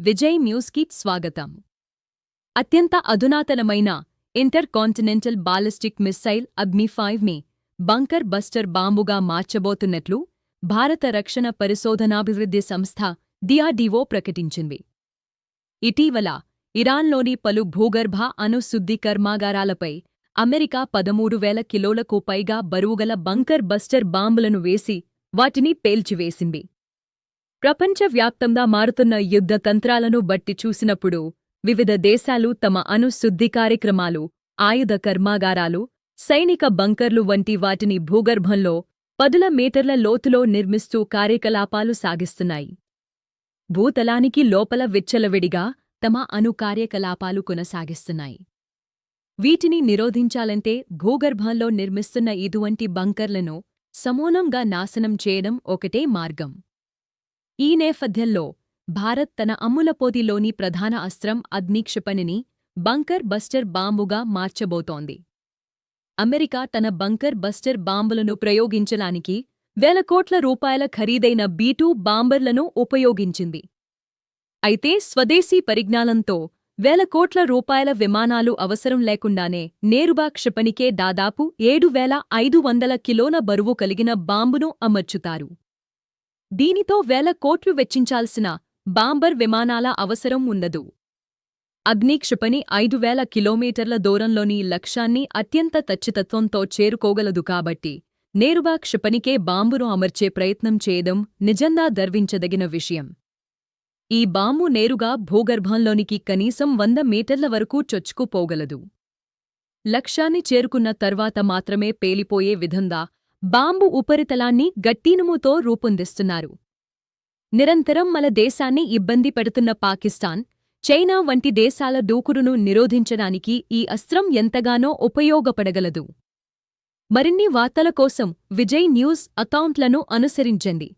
విజయ్ న్యూస్కి స్వాగతం. అత్యంత అధునాతనమైన ఇంటర్ కాంటినెంటల్ బాలిస్టిక్ మిస్సైల్ అగ్ని ఫైవ్ని బంకర్ బస్టర్ బాంబుగా మార్చబోతున్నట్లు భారత రక్షణ పరిశోధనాభివృద్ధి సంస్థ డిఆర్డీఓ ప్రకటించింది. ఇటీవల ఇరాన్లోని పలు భూగర్భ అణుశుద్ధి కర్మాగారాలపై అమెరికా పదమూడు వేల కిలోలకు పైగా బరువుగల బంకర్ బస్టర్ బాంబులను వేసి వాటిని పేల్చివేసింది. ప్రపంచవ్యాప్తంగా మారుతున్న యుద్ధ తంత్రాలను బట్టి చూసినప్పుడు వివిధ దేశాలు తమ అనుశుద్ధి కార్యక్రమాలు ఆయుధ కర్మాగారాలు సైనిక బంకర్లు వంటి వాటిని భూగర్భంలో పదుల మీటర్ల లోతులో నిర్మిస్తూ కార్యకలాపాలు సాగిస్తున్నాయి. భూతలానికి లోపల విచ్చలవిడిగా తమ అనుకార్యకలాపాలు కొనసాగిస్తున్నాయి. వీటిని నిరోధించాలంటే భూగర్భంలో నిర్మిస్తున్న ఇటువంటి బంకర్లను సమూలంగా నాశనం చేయడం ఒకటే మార్గం. ఈ నేపథ్యంలో భారత్ తన అమ్ములపోతిలోని ప్రధాన అస్త్రం అగ్నిక్షిపణిని బంకర్ బస్టర్ బాంబుగా మార్చబోతోంది. అమెరికా తన బంకర్ బస్టర్ బాంబులను ప్రయోగించడానికి వేల కోట్ల రూపాయల ఖరీదైన బీటూ బాంబర్లను ఉపయోగించింది. అయితే స్వదేశీ పరిజ్ఞానంతో వేల కోట్ల రూపాయల విమానాలు అవసరం లేకుండానే నేరుగా క్షిపణికే దాదాపు ఏడు వేల ఐదు వందల కిలోల బరువు కలిగిన బాంబును అమర్చుతారు. దీనితో వేల కోట్లు వెచ్చించాల్సిన బాంబర్ విమానాల అవసరం ఉండదు అగ్ని క్షిపణి ఐదు వేల కిలోమీటర్ల దూరంలోని లక్ష్యాన్ని అత్యంత ఖచ్చితత్వంతో చేరుకోగలదు కాబట్టి నేరుగా క్షిపణికే బాంబును అమర్చే ప్రయత్నం చేయడం నిజంగా దర్వించదగిన విషయం. ఈ బాంబు నేరుగా భూగర్భంలోనికి కనీసం వంద మీటర్ల వరకు చొచ్చుకుపోగలదు. లక్ష్యాన్ని చేరుకున్న తర్వాత మాత్రమే పేలిపోయే విధంగా బాంబు ఉపరితలాన్ని గట్టినుముతో రూపొందిస్తున్నారు. నిరంతరం మన దేశాన్ని ఇబ్బంది పెడుతున్న పాకిస్తాన్ చైనా వంటి దేశాల దూకుడును నిరోధించడానికి ఈ అస్త్రం ఎంతగానో ఉపయోగపడగలదు. మరిన్ని వార్తల కోసం విజయ్ న్యూస్ అకౌంట్లను అనుసరించండి.